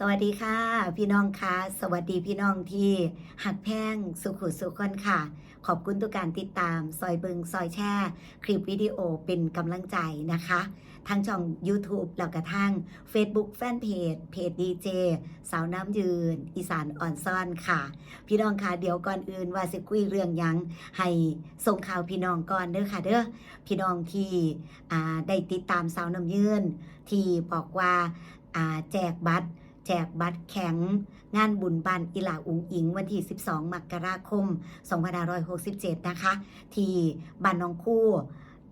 สวัสดีค่ะ พี่น้องคะสวัสดีพี่น้องที่หักแพงสุขุสุขคนค่ะ ขอบคุณทุกการติดตาม ซอยเบิงซอยแช่ คลิปวิดีโอเป็นกำลังใจนะคะทางช่อง YouTube แล้วก็ทาง Facebook Fanpage เพจดีเจสาวน้ำยืน อีสานอ่อนซ่อนค่ะ พี่น้องคะเดี๋ยวก่อนอื่นว่าสิคุยเรื่องยังให้ส่งข่าวพี่น้องก่อนเด้อค่ะเด้อพี่น้องที่ได้ติดตามสาวน้ำยืนที่บอกว่าอ่าแจกบัตร แจกบัตรแข็ง งานบุญบันอิหลาอุงอิง วันที่ 12 มกราคม 2567 นะคะ ที่บ้านน้องคู่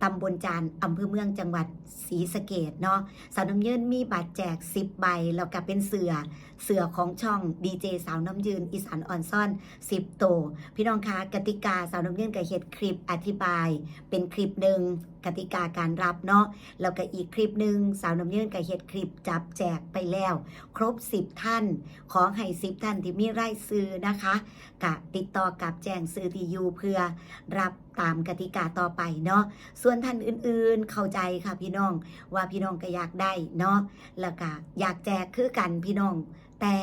ตำบลจานอำเภอเมืองจังหวัดศรีสะเกดเนาะสาวน้ำยืนมีบัตรแจก 10 ใบ แล้วก็เป็นเสือเสือของช่องดีเจสาวน้ำยืนอีสานออนซ่อน 10 โต พี่น้องคะกติกาสาวน้ำยืนกับเฮ็ดคลิปอธิบาย เป็นคลิปหนึ่งกติกาการรับเนาะแล้วก็อีกคลิปหนึ่งสาวน้ำยืนกับเฮ็ดคลิปจับแจกไปแล้ว ครบ 10 ท่าน ขอให้10ท่านที่มีไร่ซื้อนะคะกะติดต่อกับแจ้งซื้อที่อยู่เพื่อรับตามกติกาต่อไปเนาะส่วนท่านอื่นๆเข้าใจค่ะพี่น้องว่าพี่น้องก็อยากได้เนาะแล้วก็อยากแจกคือกันพี่น้อง แต่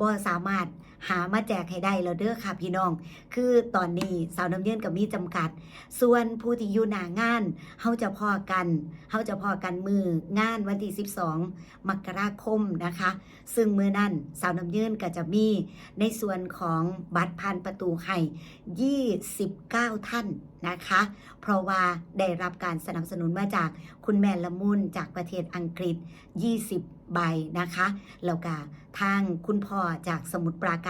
บ่สามารถ หามาแจกให้ได้แล้วเด้อค่ะพี่น้อง คือตอนนี้สาวน้ำเยื่นกับมีจำกัด ส่วนผู้ที่อยู่หน้างานเฮาจะพอกันเฮาจะพอกันมืองานวันที่12 มกราคมนะคะ ซึ่งมือนั้นสาวน้ำเยื่นก็จะมีในส่วนของบัตรพันประตูให้29 ท่านนะคะ เพราะว่าได้รับการสนับสนุนมาจากคุณแม่ละมุนจากประเทศอังกฤษ 20 ใบนะคะ แล้วก็ทางคุณพ่อจากสมุทรปราการ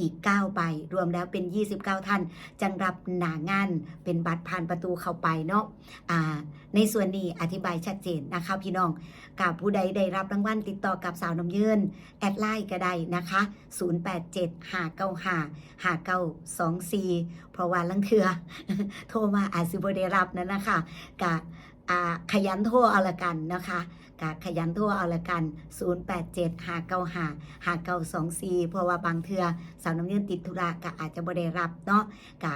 อีก 9 ใบ รวมแล้วเป็น 29 ท่าน จังรับหนางานเป็นบัตรผ่านประตูเข้าไปเนาะอ่าในส่วนนี้อธิบายชัดเจนนะคะพี่น้องกับผู้ใดได้รับรางวัลติดต่อกับสาวน้ำยืนแอดไลน์ก็ได้นะคะ 0875955924 เพราะว่าลังเทือโทรมาอาจสิบได้รับนั่นนะคะกะอ่า ขยันโทรเอาละกันนะคะกะขยันโทรเอาละกัน 0875955924เพราะว่าบางเทือสาวน้ำยืนติดธุระกะอาจจะบ่ได้รับเนาะกะ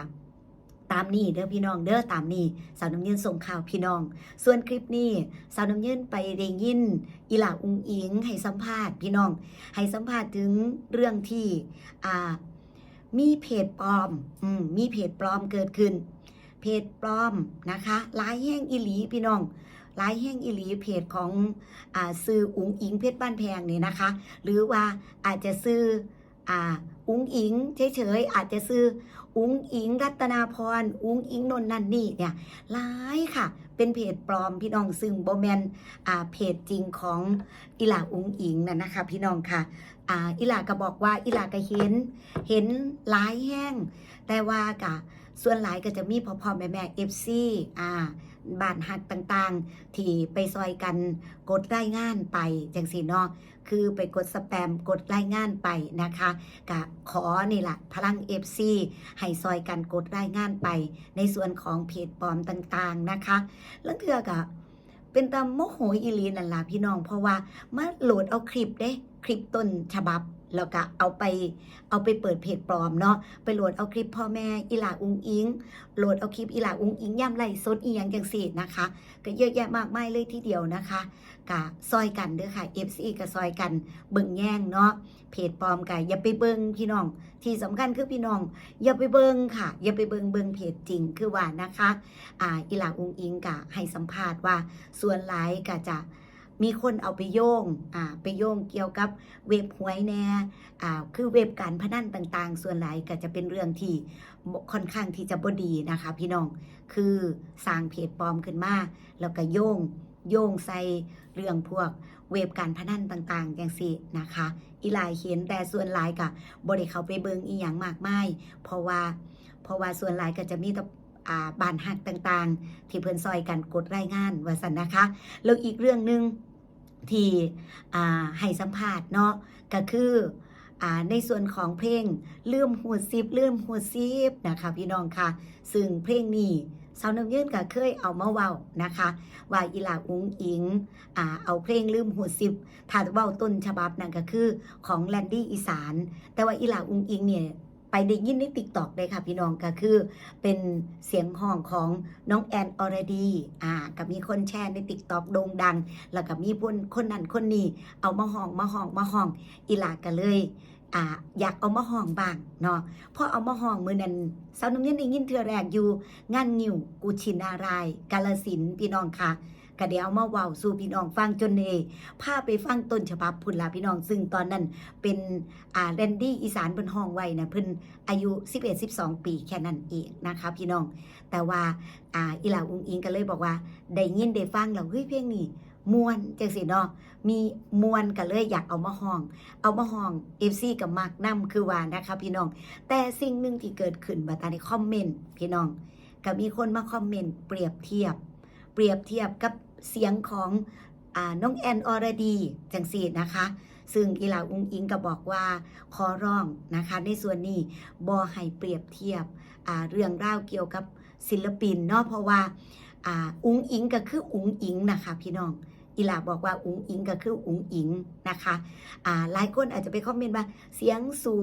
ตามนี้เด้อพี่น้องเด้อตามนี้สาวน้ำยืนส่งข่าวพี่น้อง ส่วนคลิปนี้สาวน้ำยืนไปได้ยินอีหลาอุงอิงให้สัมภาษณ์พี่น้อง ให้สัมภาษณ์ถึงเรื่องที่อ่ามีเพจปลอมอืมมีเพจปลอมเกิดขึ้น เพจปลอมนะคะลายแห้งอิหลีพี่น้องลายแห้งอิหลีเพจของอซื้ออุ๋งอิงเพชรบ้านแพงนี่นะคะ หรือว่าอาจจะซื้อ อ่า อุงอิงเฉยๆอาจจะซื้อ อุ้งอิงรัตนาพร อุ้งอิงนนนันนี่เนี่ยหลายค่ะ เป็นเพจปลอมพี่น้องซึ่งโบแมนอ่าเพจจริงของอิหลาอุ้งอิงน่ะนะคะ พี่น้องค่ะอ่าอิหลาก็บอกว่าอิหลาก็เห็น เห็นหลายแห้งแต่ว่ากะส่วนหลายก็จะมีพ่อพ่อแม่แม่เอฟซีอ่า บ้านหักต่างๆ ที่ไปซอยกันกดรายงานไปจังสีเนาะคือไปกดสแปมกดรายงานไปนะคะกะขอนี่แหละพลัง FC ให้ซอยกันกดรายงานไป ในส่วนของเพจปลอมต่างๆนะคะแล้วเถือกะเป็นตามโมโหอีลีนั่นล่ะพี่น้องเพราะว่ามาโหลดเอาคลิปเด้คลิปต้นฉบับ แล้วก็เอาไปเอาไปเปิดเพจปลอมเนาะไปโหลดเอาคลิปพ่อแม่อีหลาอุงอิงโหลดเอาคลิปอีหลาอุงอิงย่ำไรสดอีหยังจังสีนะคะ ก็เยอะแยะมากมายเลยทีเดียวนะคะกะซอยกันเด้อค่ะ FC ก็ซอยกันเบิ่งแย่งเนาะเพจปลอมกะอย่าไปเบิ่งพี่น้อง ที่สำคัญคือพี่น้อง อย่าไปเบิ่งค่ะ อย่าไปเบิ่งเบิ่งเพจจริงคือว่านะคะอ่าอีหลาอุงอิงกะให้สัมภาษณ์ว่าส่วนหลายก็จะ มีคนเอาไปโยงอ่าไปโยงเกี่ยวกับเว็บหวยแน่อ่าคือเว็บการพนันต่างๆ ส่วนหลายก็จะเป็นเรื่องที่ค่อนข้างที่จะบดีนะคะ พี่น้องคือสร้างเพจปลอมขึ้นมาแล้วก็โยงโยงใส่เรื่องพวกเว็บการพนันต่างๆอย่างสินะคะ อีหลายเห็นแต่ส่วนหลายก็บ่ได้เขาไปเบิงอีหยังมากมายเพราะว่าเพราะว่าส่วนหลายก็จะมีแต่อ่าบานหักต่างๆ ที่เพิ่อนซอยกันกดรายงานว่าสันนะคะ แล้วอีกเรื่องหนึ่ง ที่ให้สัมภาษณ์เนาะก็คืออในส่วนของเพลงลืมหูซิบลืมหูซิบนะคะพี่น้องค่ะ ซึ่งเพลงนี้สาวน้ำยืนก็เคยเอามาเว้านะคะ ว่าอีหลาอุงอิงอ่าเอาเพลงลืมหูซิบถ้าเว้าต้นฉบับนั่นก็คือของแลนดี้อีสาน แต่ว่าอีหลาอุงอิงเนี่ย ไปได้ยินในติ๊กตอกเลยค่ะพี่น้องก็คือ เป็นเสียงห้องของน้องแอนออรดีอ่าก็มีคนแชร์ในติ๊กตอกโด่งดัง แล้วก็มีคนคนนั้นคนนี้เอามาห้องมาห้องมาห้องอีหลาก็เลยอ่าอยากเอามาห้องบ้างเนาะพอเอามาห้องมือนั้นสาวน้ำเย็นได้ยินเทือแรกอยู่งานงิวกุชินาราย กาลสินพี่น้องค่ะ ก็เดี๋ยวเอามาเว้าสู่พี่น้องฟังจนเอพาไปฟังต้นฉบับพุ่นลาพี่น้อง ซึ่งตอนนั้นเป็นอ่าแรนดี้อีสานเพิ่นห้องไว้นะเพิ่นอายุ 11-12 ปีแค่นั้นเองนะคะพี่น้อง แต่ว่าอ่าอีหลาอุ้งอิงก็เลยบอกว่าได้ยินได้ฟังแล้วเฮ้ยเพลงนี้มวนจังสิเนาะมีมวนก็เลยอยากเอามาห้อง เอามาห้อง FC กับมากนํคือว่านะคะพี่น้อง แต่สิ่งหนึ่งที่เกิดขึ้นบัดตาในคอมเมนต์พี่น้องก็มีคนมาคอมเมนต์เปรียบเทียบ เปรียบเทียบกับ เสียงของอน้องแอนอรดีจังสีนะคะ ซึ่งอีหลาอุงอิงก็บอกว่าขอร้องนะคะในส่วนนี้บอให้เปรียบเทียบเรื่องราวเกี่ยวกับศิลปินเนาะเพราะว่าอุงอิงก็คืออุงอิงนะคะพี่น้องอีหลาบอกว่าอุงอิงก็คืออุงอิงนะคะาหลายคนอาจจะไปคอมเมนต์ว่าเสียงสู่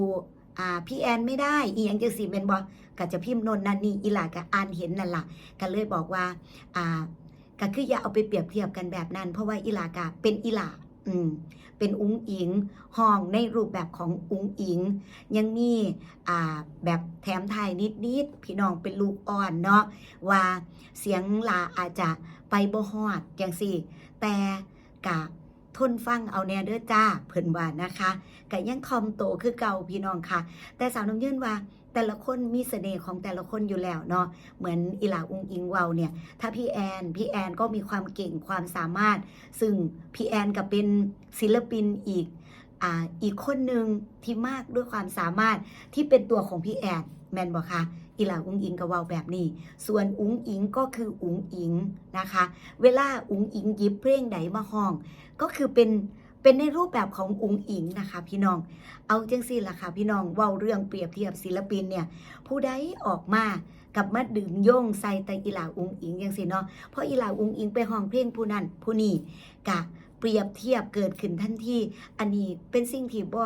พี่แอนไม่ได้อีหยังจังสีเป็นบอก็จะพิมพ์โนนนันนี่อีหลาก็อ่านเห็นนั่นล่ะก็เลยบอกว่า ก็คืออย่าเอาไปเปรียบเทียบกันแบบนั้น เพราะว่าอีลากะเป็นอีลาอืมเป็นอุ้งอิงห้องในรูปแบบของอุ้งอิง ยังมีอ่าแบบแถมไทยนิดๆพี่น้องเป็นลูกอ่อนเนาะว่าเสียงลาอาจจะไปบ่ฮอดจังสี่แต่กะทนฟังเอาแน่เด้อจ้าเพิ่นว่านะคะกะยังคอมโตคือเก่าพี่น้องค่ะ แต่สาวน้ำยื่นว่า แต่ละคนมีเสน่ห์ของแต่ละคนอยู่แล้วเนาะเหมือนอีหลาอุงอิงเวาเนี่ย ถ้าพี่แอนพี่แอนก็มีความเก่งความสามารถ ซึ่งพี่แอนก็เป็นศิลปินอีกอ่าอีกคนหนึ่งที่มากด้วยความสามารถที่เป็นตัวของพี่แอนแมนบอกคะอีหลาอุงอิงก็เวาแบบนี้ ส่วนอุงอิงก็คืออุงอิงนะคะ เวลาอุงอิงยิบเพลงใดมาห้อง ก็คือเป็น เป็นในรูปแบบขององค์อิงนะคะ พี่น้อง เอาจังสิล่ะค่ะพี่น้องว่าเรื่องเปรียบเทียบศิลปินเนี่ยผู้ใดออกมากับมาดึงโยงใส่แต่อีหลาอุงอิงจังสิเนาะเพราะอีหลาอุงอิงไปห้องเพลงผู้นั้นผู้นี้กะเปรียบเทียบเกิดขึ้นทันทีอันนี้เป็นสิ่งที่บ่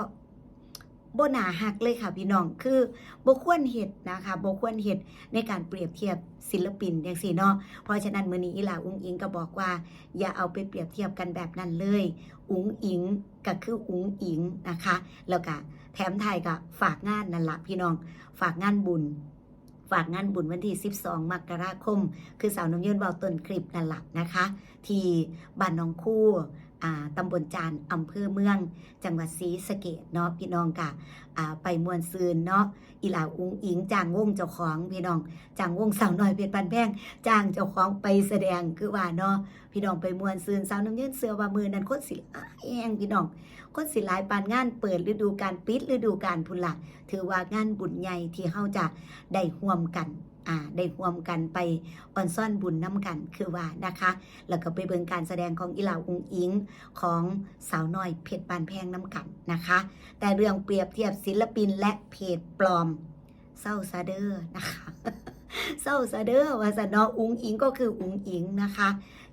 บ่หนาหักเลยค่ะพี่น้องคือบ่ควรเฮ็ดนะคะบ่ควรเฮ็ดในการเปรียบเทียบศิลปินจังซี่เนาะเพราะฉะนั้นมื้อนี้อีหลาอุงอิงก็บอกว่า อย่าเอาไปเปรียบเทียบกันแบบนั้นเลย อุงอิงก็คืออุงอิงนะคะ แล้วก็แถมไทยก็ฝากงานนั่นละพี่น้องฝากงานบุญฝากงานบุญวันที่ 12 มกราคม คือสาวน้องยืนเบาต้นคลิปนั่นหละนะคะ ที่บ้านน้องคู่ ตำบลจานอำเภอเมือง จังหวัดศรีสะเกดเนาะพี่น้องกะอ่าไปมวนซืนเนาะอีหลาอุงอิงจางวงเจ้าของพี่น้องจางวงสาวน้อยเพชรปันแพงจางเจ้าของไปแสดงคือว่าเนาะพี่น้องไปมวนซืนสาวน้ำยืนเสือว่ามือนั้นคนสิอ้ายแองพี่น้องคนสิหลายปานงานเปิดฤดูการปิดฤดูการพุ่นละถือว่างานบุญใหญ่ที่เฮาจะได้ร่วมกัน อ่าได้ร่วมกันไปออนซ่อนบุญน้ำกันคือว่านะคะ แล้วก็ไปเบิ่งการแสดงของอีหลาอุงอิงของสาวน้อยเพจบานแพงน้ำกันนะคะ แต่เรื่องเปรียบเทียบศิลปินและเพจปลอมเศร้าซาเดอร์นะคะ เศร้าซาเด้อว่าสนออุงอิงก็คืออุงอิงนะคะ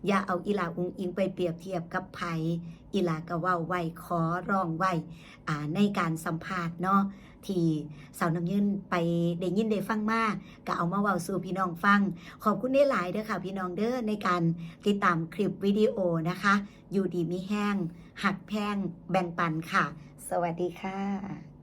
อย่าเอาอีหลาอุงอิงไปเปรียบเทียบกับไผอีหลาก็ว่าไหวขอร้องไหวอ่าในการสัมภาษณ์เนาะที่สาวน้ำยืนไปได้ยินได้ฟังมาก็เอามาเว้าสู่พี่น้องฟัง ขอบคุณได้หลายเด้อค่ะ พี่น้องเด้อในการติดตามคลิปวิดีโอนะคะ อยู่ดีมีแห้งหักแพงแบ่งปันค่ะ สวัสดีค่ะ